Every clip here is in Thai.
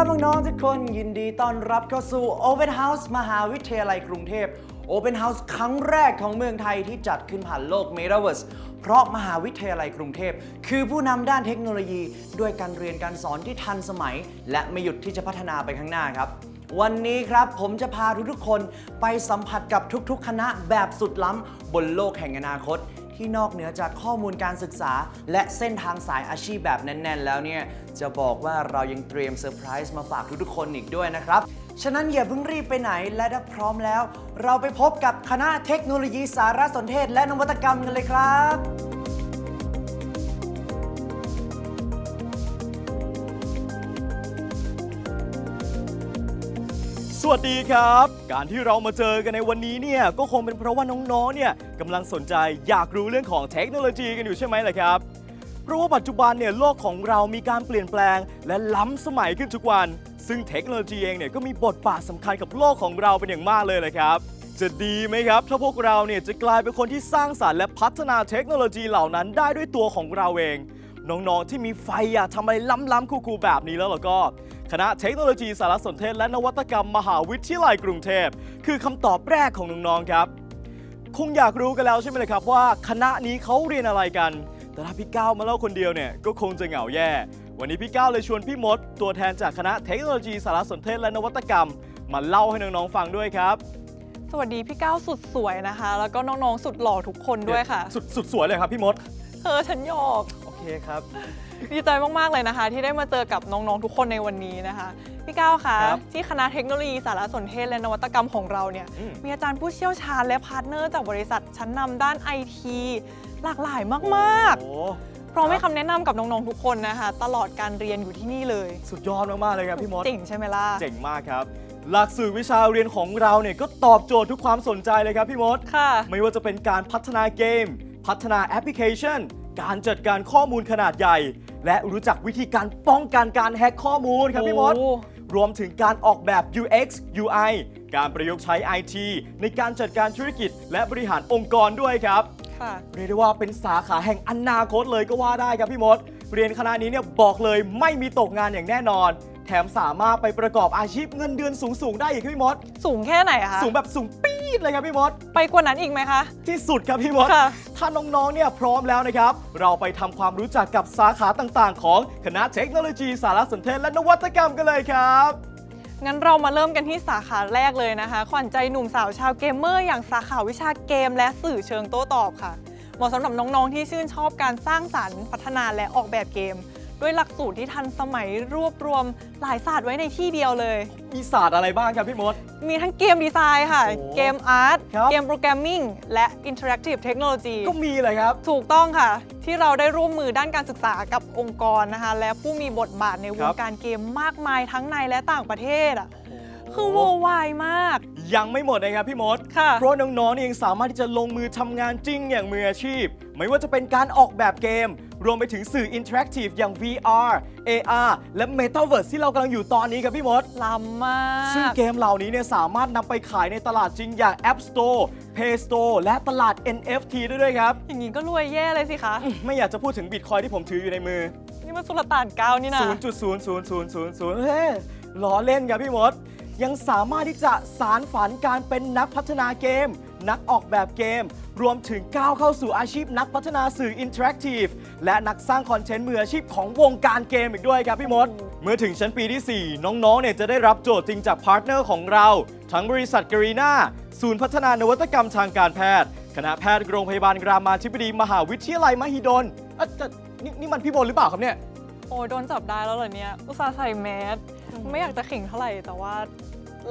ครับน้องๆทุกคนยินดีต้อนรับเข้าสู่ Open House มหาวิทยาลัยกรุงเทพ Open House ครั้งแรกของเมืองไทยที่จัดขึ้นผ่านโลก Metaverse เพราะมหาวิทยาลัยกรุงเทพ คือผู้นำด้านเทคโนโลยี ด้วยการเรียนการสอนที่ทันสมัย และไม่หยุดที่จะพัฒนาไปข้างหน้าครับวันนี้ครับผมจะพาทุกๆคนไปสัมผัสกับทุกๆ คณะแบบสุดล้ำบนโลกแห่งอนาคต ที่นอกเหนือจากข้อมูลการศึกษา และเส้นทางสายอาชีพแบบแน่น ๆ แล้วเนี่ย จะบอกว่าเรายังเตรียมเซอร์ไพรส์มาฝากทุกๆคนอีกด้วยนะครับ ฉะนั้นอย่าเพิ่งรีบไปไหนและถ้าพร้อมแล้ว เราไปพบกับคณะเทคโนโลยีสารสนเทศ และนวัตกรรมกันเลยครับสวัสดีครับ การที่เรามาเจอกันในวันนี้เนี่ยก็คงเป็นเพราะว่าน้องๆเนี่ยกำลังสนใจอยากรู้เรื่องของเทคโนโลยีกันอยู่ใช่ไหมล่ะครับ เพราะว่าปัจจุบันเนี่ยโลกของเรามีการเปลี่ยนแปลง และล้ำสมัยขึ้นทุกวัน ซึ่งเทคโนโลยีเองเนี่ยก็มีบทบาทสำคัญกับโลกของเราเป็นอย่างมากเลยเลยครับจะดีไหมครับ ถ้าพวกเราเนี่ยจะกลายเป็นคนที่สร้างสรรค์และพัฒนาเทคโนโลยีเหล่านั้นได้ด้วยตัวของเราเอง น้องๆที่มีไฟอยากทำอะไรล้ำๆคูลๆแบบนี้แล้วล่ะก็ คณะเทคโนโลยีสารสนเทศและนวัตกรรมมหาวิทยาลัยกรุงเทพ คือคำตอบแรกของน้องๆครับ คงอยากรู้กันแล้วใช่ไหมเลยครับว่า คณะนี้เขาเรียนอะไรกัน แต่ถ้าพี่ก้าวมาเล่าคนเดียวเนี่ยก็คงจะเหงาแย่ วันนี้พี่ก้าวเลยชวนพี่มด ตัวแทนจากคณะเทคโนโลยีสารสนเทศและนวัตกรรม มาเล่าให้น้องๆฟังด้วยครับ สวัสดีพี่ก้าวสุดสวยนะคะ แล้วก็น้องๆสุดหล่อทุกคนด้วยค่ะ สุดสุดสวยเลยครับพี่มดเออฉันหยอกโอ เคครับ ดีใจมากๆเลยนะคะ ที่ได้มาเจอกับน้องๆทุกคนในวันนี้นะคะ พี่ก้าวคะครับที่คณะเทคโนโลยีสารสนเทศและนวัตกรรมของเราเนี่ยอืม มีอาจารย์ผู้เชี่ยวชาญและพาร์ทเนอร์จากบริษัทชั้นนำด้านไอทีหลากหลายมากโอ้ๆพร้อมให้คำแนะนำกับน้องๆทุกคนนะคะ ตลอดการเรียนอยู่ที่นี่เลยสุดยอดมาก ๆ เลยครับพี่มด เจ๋งใช่ไหมล่ะเจ๋งมากครับ หลักสูตรวิชาเรียนของเราเนี่ยก็ตอบโจทย์ทุกความสนใจเลยครับพี่มด ค่ะ ไม่ว่าจะเป็นการพัฒนาเกม พัฒนาแอปพลิเคชัน การจัดการข้อมูลขนาดใหญ่ และรู้จักวิธีการป้องกันการแฮ็กข้อมูลครับพี่มด โอ้ รวมถึงการออกแบบ UX UI การประยุกต์ใช้ IT ในการจัดการธุรกิจ และบริหารองค์กรด้วยครับ ค่ะ เรียกได้ว่าเป็นสาขาแห่งอนาคตเลยก็ว่าได้ครับพี่มด เรียนคณะนี้เนี่ยบอกเลยไม่มีตกงานอย่างแน่นอน แถมสามารถไปประกอบอาชีพเงินเดือนสูงๆได้อีกครับพี่มด สูงแค่ไหนอะคะสูงแบบสูงปี๊ดเลยครับพี่มด ไปกว่านั้นอีกไหมคะ ที่สุดครับพี่มด ค่ะ ถ้าน้องๆ เนี่ยพร้อมแล้วนะครับ เราไปทำความรู้จักกับสาขาต่างๆ ของคณะเทคโนโลยีสารสนเทศและนวัตกรรมกันเลยครับ งั้นเรามาเริ่มกันที่สาขาแรกเลยนะคะ ขวัญใจหนุ่มสาวชาวเกมเมอร์อย่างสาขาวิชาเกมและสื่อเชิงโต้ตอบค่ะ เหมาะสำหรับน้องๆที่ชื่นชอบการสร้างสรรค์ พัฒนาและออกแบบเกม ด้วยหลักสูตรที่ทันสมัยรวบรวมหลายศาสตร์ไว้ในที่เดียวเลย มีศาสตร์อะไรบ้างครับพี่มด มีทั้งเกมดีไซน์ค่ะ โอ้เกมอาร์ต ครับ เกมโปรแกรมมิ่ง และอินเทอร์แอคทีฟเทคโนโลยี ก็มีเลยครับ ถูกต้องค่ะ ที่เราได้ร่วมมือด้านการศึกษากับองค์กรนะคะ และผู้มีบทบาทในวครังบ การเกมมากมายทั้งในและต่างประเทศอะคือ worldwide มากยังไม่หมดนะครับพี่มด ค่ะ เพราะน้องๆเนี่ยยังสามารถที่จะลงมือทำงานจริงอย่างมืออาชีพ ไม่ว่าจะเป็นการออกแบบเกม รวมไปถึงสื่ออินเทอร์แอคทีฟอย่าง VR AR และ Metaverse ที่เรากำลังอยู่ตอนนี้ครับพี่มด ล้ำมาก ซึ่งเกมเหล่านี้เนี่ยสามารถนำไปขายในตลาดจริงอย่าง App Store Play Store และตลาด NFT ด้วยด้วยครับ อย่างนี้ก็รวยแย่เลยสิคะ ไม่อยากจะพูดถึงบิตคอยที่ผมถืออยู่ในมือ นี่มันสุลต่านเก้านี่นะ0.00000เฮ้ยล้อเล่นครับพี่มด ยังสามารถที่จะสารฝันการเป็นนักพัฒนาเกม นักออกแบบเกม รวมถึงก้าวเข้าสู่อาชีพนักพัฒนาสื่ออินเทอร์แอคทีฟและนักสร้างคอนเทนต์มืออาชีพของวงการเกมอีกด้วยครับพี่มด เมื่อถึงชั้นปีที่ 4 น้องๆเนี่ยจะได้รับโจทย์จริงจากพาร์ทเนอร์ของเรา ทั้งบริษัทกรีนาศูนย์พัฒนานวัตกรรมทางการแพทย์ คณะแพทย์โรงพยาบาลรามาธิบดีมหาวิทยาลัยมหิดลเอ้ยแต่นี่นี่มันพี่บนหรือเปล่าครับเนี่ย โอ้ยโดนจับได้แล้วเหรอเนี่ย อุตส่าห์ใส่แมส ไม่อยากจะขิงเท่าไหร่ แต่ว่า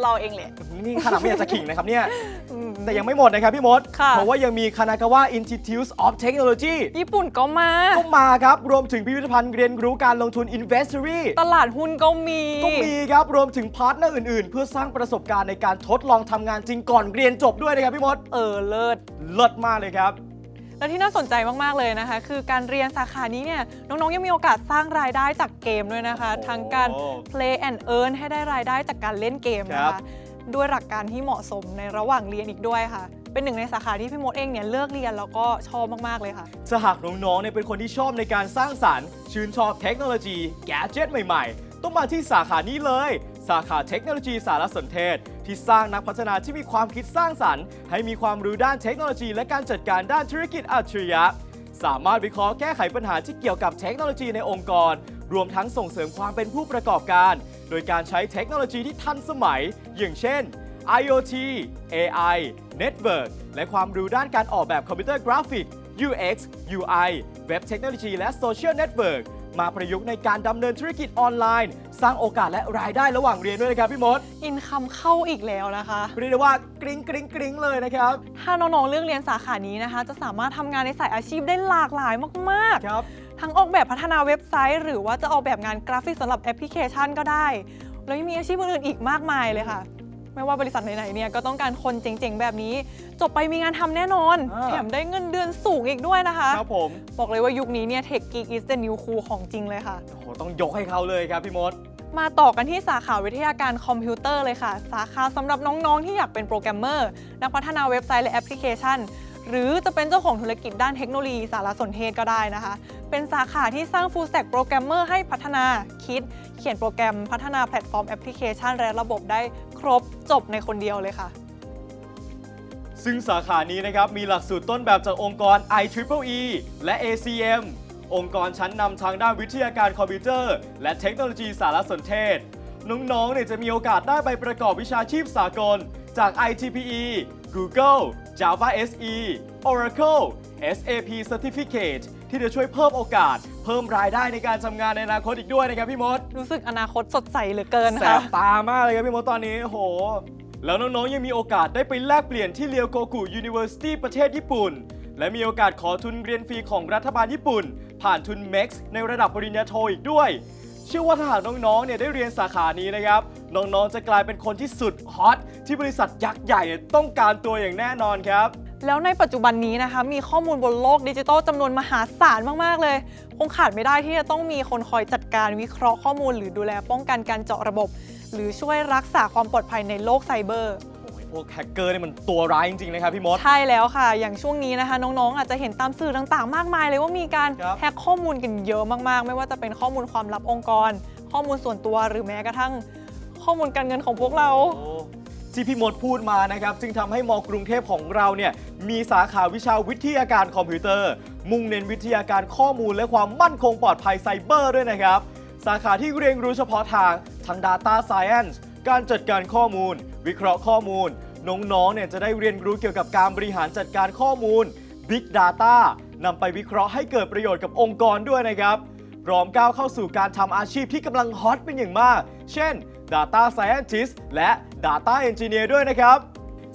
เราเองแหละ นี่ขนาดไม่อยากจะขิงนะครับเนี่ยอืมแต่ยังไม่หมดนะครับพี่มด ค่ะ เพราะว่ายังมีคณะกาวะ Institute of Technology ญี่ปุ่นก็มา ก็มาครับ รวมถึงพิพิธภัณฑ์เรียนรู้การลงทุน Investory ตลาดหุ้นก็มี ก็มีครับ รวมถึงพาร์ทเนอร์อื่นๆ เพื่อสร้างประสบการณ์ในการทดลองทำงานจริงก่อนเรียนจบด้วยนะครับพี่มด เออเลิศ เลิศมากเลยครับ และที่น่าสนใจมาก ๆ เลยนะคะ คือการเรียนสาขานี้เนี่ยน้อง ๆ ยังมีโอกาสสร้างรายได้จากเกมด้วยนะคะ โอ้ ทั้งการ play and earn ให้ได้รายได้จากการเล่นเกมนะครัคะ บ ด้วยหลักการที่เหมาะสมในระหว่างเรียนอีกด้วยค่ะ เป็นหนึ่งในสาขาที่พี่มดเองเนี่ยเลือกเรียนแล้วก็ชอบมาก ๆ เลยค่ะ ถ้าหากน้องๆเนี่ยเป็นคนที่ชอบในการสร้างสรรค์ ชื่นชอบเทคโนโลยี แกดเจิตใหม่ๆตต้องมาที่สาขานี้เลย สาขาเทคโนโลยีสารสนเทศ ที่สร้างนักพัฒนาที่มีความคิดสร้างสรรค์ ให้มีความรู้ด้านเทคโนโลยี และการจัดการด้านธุรกิจอัจฉริยะ สามารถวิเคราะห์แก้ไขปัญหาที่เกี่ยวกับเทคโนโลยีในองค์กร รวมทั้งส่งเสริมความเป็นผู้ประกอบการ โดยการใช้เทคโนโลยีที่ทันสมัย อย่างเช่น IoT AI Network และความรู้ด้านการออกแบบคอมพิวเตอร์กราฟิก UX UI เว็บเทคโนโลยีและโซเชียลเน็ตเวิร์ก มาประยุกต์ในการดำเนินธุรกิจออนไลน์ สร้างโอกาสและรายได้ระหว่างเรียนด้วยนะครับพี่มดอินคัมเข้าอีกแล้วนะคะ เรียกได้ว่ากริ๊งกริ๊งกริ๊งเลยนะครับ ถ้าน้องๆเลือกเรียนสาขานี้นะคะ จะสามารถทำงานในสายอาชีพได้หลากหลายมากครับ ๆ ทั้งออกแบบพัฒนาเว็บไซต์ หรือว่าจะออกแบบงานกราฟิกสำหรับแอปพลิเคชันก็ได้ แล้วยังมีอาชีพอื่นๆอีกมากมายเลยค่ะ ไม่ว่าบริษัทไหนๆเนี่ยก็ต้องการคนเจ๋งๆ แบบนี้ จบไปมีงานทำแน่นอน อ่า แถมได้เงินเดือนสูงอีกด้วยนะคะ ครับผมบอกเลยว่ายุคนี้เนี่ย Tech Geek is the new cool ของจริงเลยค่ะ โอ้โหต้องยกให้เขาเลยครับพี่มด มาต่อกันที่สาขาวิทยาการคอมพิวเตอร์เลยค่ะ สาขาสำหรับน้องๆ ที่อยากเป็นโปรแกรมเมอร์ นักพัฒนาเว็บไซต์และแอปพลิเคชัน หรือจะเป็นเจ้าของธุรกิจด้านเทคโนโลยีสารสนเทศก็ได้นะคะ เป็นสาขาที่สร้าง full stack โปรแกรมเมอร์ให้พัฒนาคิด เขียนโปรแกรมพัฒนาแพลตฟอร์มแอปพลิเคชันและระบบได้ ครบจบในคนเดียวเลยค่ะ ซึ่งสาขานี้นะครับมีหลักสูตรต้นแบบจากองค์กร IEEE และ ACM องค์กรชั้นนำทางด้านวิทยาการคอมพิวเตอร์ และเทคโนโลยีสารสนเทศ น้องๆเนี่ยจะมีโอกาสได้ไปประกอบวิชาชีพสากล จาก ITPE Google Java SE Oracle SAP Certificate ที่จะช่วยเพิ่มโอกาส เพิ่มรายได้ในการทำงานในอนาคตอีกด้วยนะครับพี่มด รู้สึกอนาคตสดใสเหลือเกินแสค่ะ บตามากเลยครับพี่มดตอนนี้โอ้โห แล้วน้องๆ ยังมีโอกาสได้ไปแลกเปลี่ยนที่เรียวโกกุ University ประเทศญี่ปุ่น และมีโอกาสขอทุนเรียนฟรีของรัฐบาลญี่ปุ่น ผ่านทุน MEX ในระดับปริญญาโทอีกด้วย เชื่อว่าถ้าหากน้องๆ เนี่ยได้เรียนสาขานี้นะครับ น้องๆ จะกลายเป็นคนที่สุดฮอตที่บริษัทยักษ์ใหญ่ต้องการตัวอย่างแน่นอนครับ แล้วในปัจจุบันนี้นะคะ มีข้อมูลบนโลกดิจิทัลจำนวนมหาศาลมาก ๆ เลย คงขาดไม่ได้ที่จะต้องมีคนคอยจัดการวิเคราะห์ข้อมูล หรือดูแลป้องกันการเจาะระบบ หรือช่วยรักษาความปลอดภัยในโลกไซเบอร์โอ้ยพวกแฮกเกอร์นี่มันตัวร้ายจริงๆนะครับพี่มด ใช่แล้วค่ะ อย่างช่วงนี้นะคะ น้องๆ อาจจะเห็นตามสื่อต่างๆ มากมายเลยว่ามีการครับ แฮกข้อมูลกันเยอะมากๆ ไม่ว่าจะเป็นข้อมูลความลับองค์กร ข้อมูลส่วนตัวหรือแม้กระทั่ง ข้อมูลการเงินของพวกเรา โอ้ ที่พี่มดพูดมานะครับจึงทำให้มกรุงเทพของเราเนี่ยมีสาขาวิชาวิทยาการคอมพิวเตอร์ มุ่งเน้นวิทยาการข้อมูลและความมั่นคงปลอดภัยไซเบอร์ด้วยนะครับ สาขาที่เรียนรู้เฉพาะทางทาง Data Science การจัดการข้อมูล วิเคราะห์ข้อมูล น้องๆเนี่ยจะได้เรียนรู้เกี่ยวกับการบริหารจัดการข้อมูล Big Data นำไปวิเคราะห์ให้เกิดประโยชน์กับองค์กรด้วยนะครับพร้อมก้าวเข้าสู่การทำอาชีพที่กำลังฮอตเป็นอย่างมาก เช่น Data Scientist และ Data Engineer ด้วยนะครับ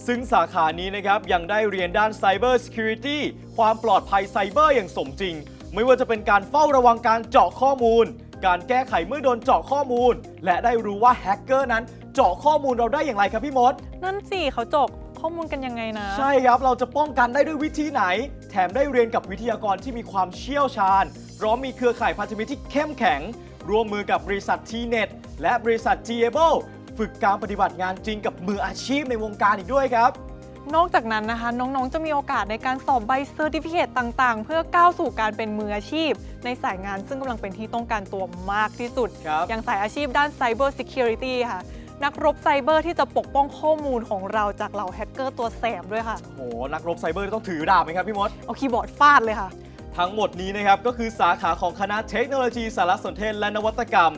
ซึ่งสาขานี้นะครับยังได้เรียนด้าน Cyber Security ความปลอดภัยไซเบอร์อย่างสมจริง ไม่ว่าจะเป็นการเฝ้าระวังการเจาะข้อมูล การแก้ไขเมื่อโดนเจาะข้อมูล และได้รู้ว่าแฮกเกอร์นั้นเจาะข้อมูลเราได้อย่างไรครับพี่มด นั่นสิเขาจกข้อมูลกันยังไงนะ ใช่ครับ เราจะป้องกันได้ด้วยวิธีไหน แถมได้เรียนกับวิทยากรที่มีความเชี่ยวชาญ พร้อมมีเครือข่ายพันธมิตรที่เข้มแข็ง ร่วมมือกับบริษัท T-Net และบริษัท g a b l e ฝึกการปฏิบัติงานจริงกับมืออาชีพในวงการอีกด้วยครับ นอกจากนั้นนะคะ น้องๆ จะมีโอกาสในการสอบใบเซอร์ติฟิเคตต่างๆ เพื่อก้าวสู่การเป็นมืออาชีพ ในสายงานซึ่งกำลังเป็นที่ต้องการตัวมากที่สุด ครับ อย่างสายอาชีพด้าน Cyber Security ค่ะ นักรบไซเบอร์ที่จะปกป้องข้อมูลของเราจากเหล่าแฮกเกอร์ตัวแสบด้วยค่ะ โหนักรบไซเบอร์ต้องถือดาบไหมครับพี่มด เอาคีย์บอร์ดฟาดเลยค่ะ ทั้งหมดนี้นะครับ ก็คือสาขาของคณะเทคโนโลยีสารสนเทศและนวัตกรรม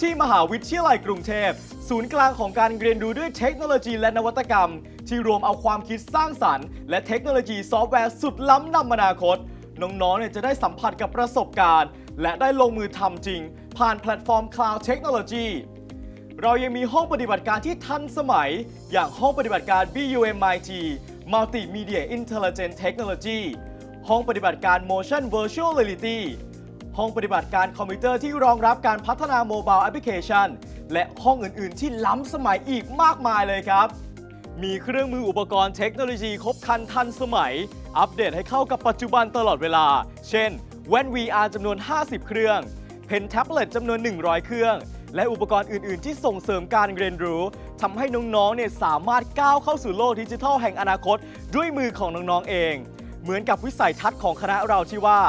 ที่มหาวิทยาลัยกรุงเทพ ศูนย์กลางของการเรียนรู้ด้วยเทคโนโลยีและนวัตกรรม ที่รวมเอาความคิดสร้างสรรค์ และเทคโนโลยีซอฟต์แวร์สุดล้ำนำอนาคต น้องๆเนี่ยจะได้สัมผัสกับประสบการณ์ และได้ลงมือทำจริง ผ่านแพลตฟอร์ม Cloud Technology เรายังมีห้องปฏิบัติการที่ทันสมัย อย่างห้องปฏิบัติการ BUMIT Multimedia Intelligent Technology ห้องปฏิบัติการ Motion Virtual Reality ห้องปฏิบัติการคอมพิวเตอร์ที่รองรับการพัฒนาโมบายแอปพลิเคชัน และห้องอื่น ๆ ที่ล้ำสมัยอีกมากมายเลยครับ มีเครื่องมืออุปกรณ์เทคโนโลยีครบครันทันสมัย อัปเดตให้เข้ากับปัจจุบันตลอดเวลา เช่น แว่น VR จำนวน 50 เครื่อง เพนแท็บเล็ตจำนวน 100 เครื่อง และอุปกรณ์อื่น ๆ ที่ส่งเสริมการเรียนรู้ทำให้น้อง ๆ เนี่ยสามารถก้าวเข้าสู่โลกดิจิทัลแห่งอนาคต ด้วยมือของน้อง ๆ เอง เหมือนกับวิสัยทัศน์ของคณะเราที่ว่า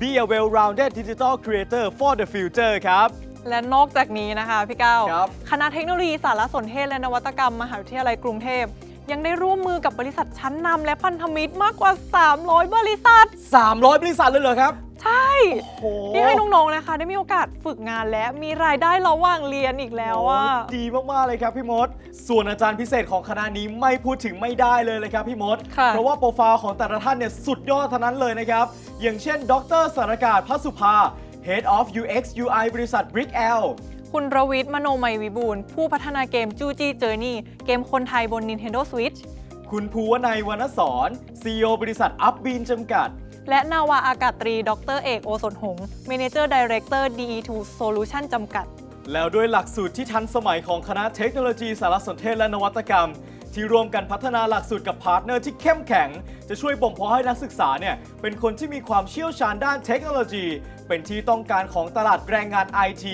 Be a well-rounded digital creator for the future ครับ และนอกจากนี้นะคะพี่ก้าวครับ คณะเทคโนโลยีสารสนเทศและนวัตกรรมมหาวิทยาลัยกรุงเทพ ยังได้ร่วมมือกับบริษัทชั้นนำและพันธมิตรมากกว่า 300 บริษัท 300 บริษัทเลยเหรอครับ ใช่ โอ้โหที่ให้น้องๆนะคะ ได้มีโอกาสฝึกงานและมีรายได้ระหว่างเรียนอีกแล้วว่าโอ้ดีมากๆเลยครับพี่มด ส่วนอาจารย์พิเศษของคณะนี้ไม่พูดถึงไม่ได้เลยเลยครับพี่มด ค่ะ เพราะว่าโปรไฟล์ของแต่ละท่านเนี่ยสุดยอดทั้งนั้นเลยนะครับ อย่างเช่น ดรสารกาศพัสุภา Head of UX UI บริษัท Brick L คุณรวิทย์มโนมัยวิบูลย์ผู้พัฒนาเกมจูจี้เจอร์นี่เกมคนไทยบน Nintendo Switch คุณภูวนัยวรรณสอน CEO บริษัท u p b e a n จำกัด และนาวาอากาศตรี ดรเอกโอสถหงษ์ Manager Director DE2 Solution จำกัด แล้วด้วยหลักสูตรที่ทันสมัยของคณะเทคโนโลยีสารสนเทศและนวัตกรรม ที่ร่วมกันพัฒนาหลักสูตรกับพาร์ทเนอร์ที่เข้มแข็ง จะช่วยบ่มเพาะให้นักศึกษาเนี่ยเป็นคนที่มีความเชี่ยวชาญด้านเทคโนโลยี เป็นที่ต้องการของตลาดแรงงาน IT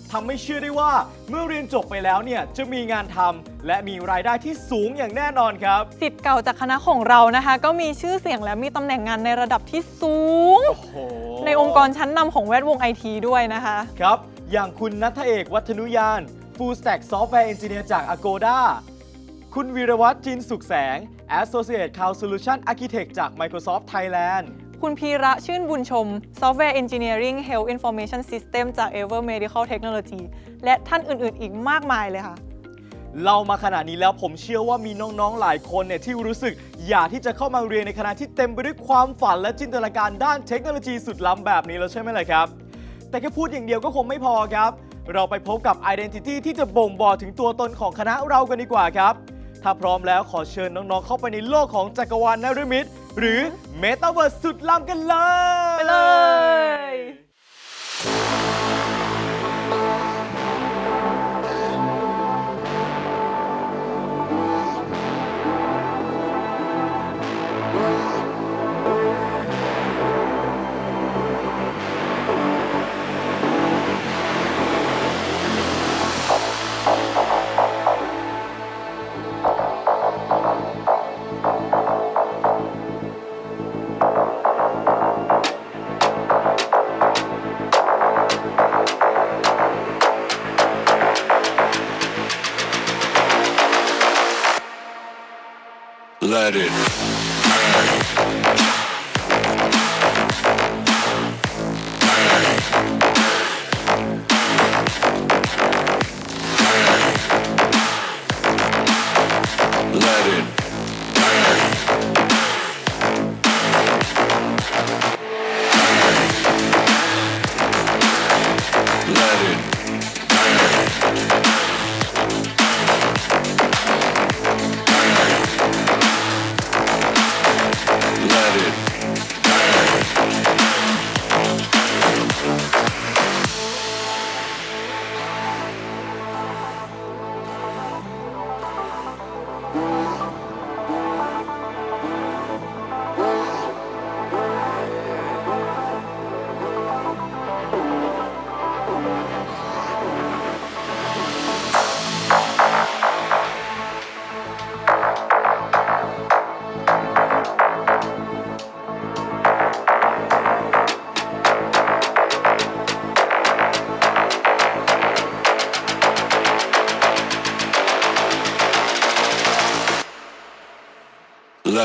ทำให้เชื่อได้ว่าเมื่อเรียนจบไปแล้วเนี่ยจะมีงานทำและมีรายได้ที่สูงอย่างแน่นอนครับ สิทธิ์เก่าจากคณะของเรานะคะ ก็มีชื่อเสียงและมีตำแหน่งงานในระดับที่สูง โอ้โหในองค์กรชั้นนำของแวดวงไอทีด้วยนะคะ ครับ อย่างคุณนัทเอกวัฒนุยาน Full Stack Software Engineer จาก Agoda คุณวีรวัตรจินสุขแสง Associate Cloud Solution Architect จาก Microsoft Thailand คุณพีระชื่นบุญชม Software Engineering Health Information System จาก Ever Medical Technology และท่านอื่น ๆ อีกมากมายเลยค่ะ เรามาขนาดนี้แล้วผมเชื่อว่ามีน้องๆ หลายคนเนี่ยที่รู้สึกอยากที่จะเข้ามาเรียนในคณะที่เต็มไปด้วยความฝันและจินตนาการด้านเทคโนโลยีสุดล้ำแบบนี้แล้วใช่ไหมล่ะครับ แต่แค่พูดอย่างเดียวก็คงไม่พอครับ เราไปพบกับ Identity ที่จะบ่งบอกถึงตัวตนของคณะเรากันดีกว่าครับ ถ้าพร้อมแล้วขอเชิญน้องๆ เข้าไปในโลกของจักรวาลนฤมิต หรือเมตาเวิร์สสุดล้ำกันเลย ไปเลย Let it it Let it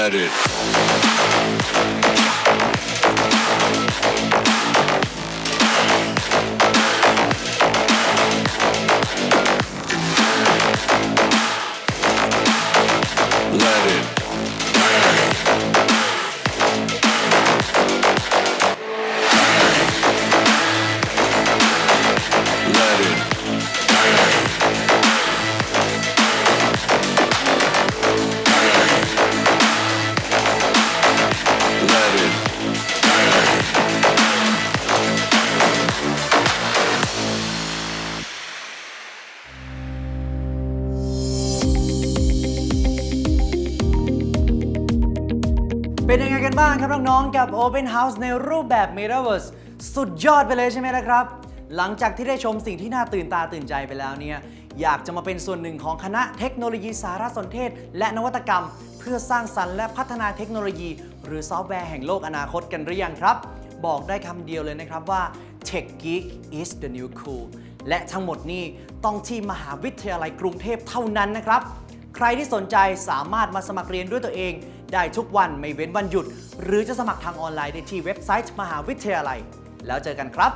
That is. it. บ้างครับน้องๆกับ Open House ในรูปแบบ Metaverse สุดยอดไปเลยใช่ไหมละครับ หลังจากที่ได้ชมสิ่งที่น่าตื่นตาตื่นใจไปแล้วเนี่ยอยากจะมาเป็นส่วนหนึ่งของคณะเทคโนโลยีสารสนเทศ และนวัตกรรม เพื่อสร้างสรรค์และพัฒนาเทคโนโลยี หรือซอฟต์แวร์แห่งโลกอนาคตกันหรือยังครับ บอกได้คำเดียวเลยนะครับว่า Tech Geek is the new cool และทั้งหมดนี้ต้องที่มหาวิทยาลัยกรุงเทพเท่านั้นนะครับ ใครที่สนใจสามารถมาสมัครเรียนด้วยตัวเอง ได้ทุกวันไม่เว้นวันหยุด หรือจะสมัครทางออนไลน์ได้ที่เว็บไซต์มหาวิทยาลัย แล้วเจอกันครับ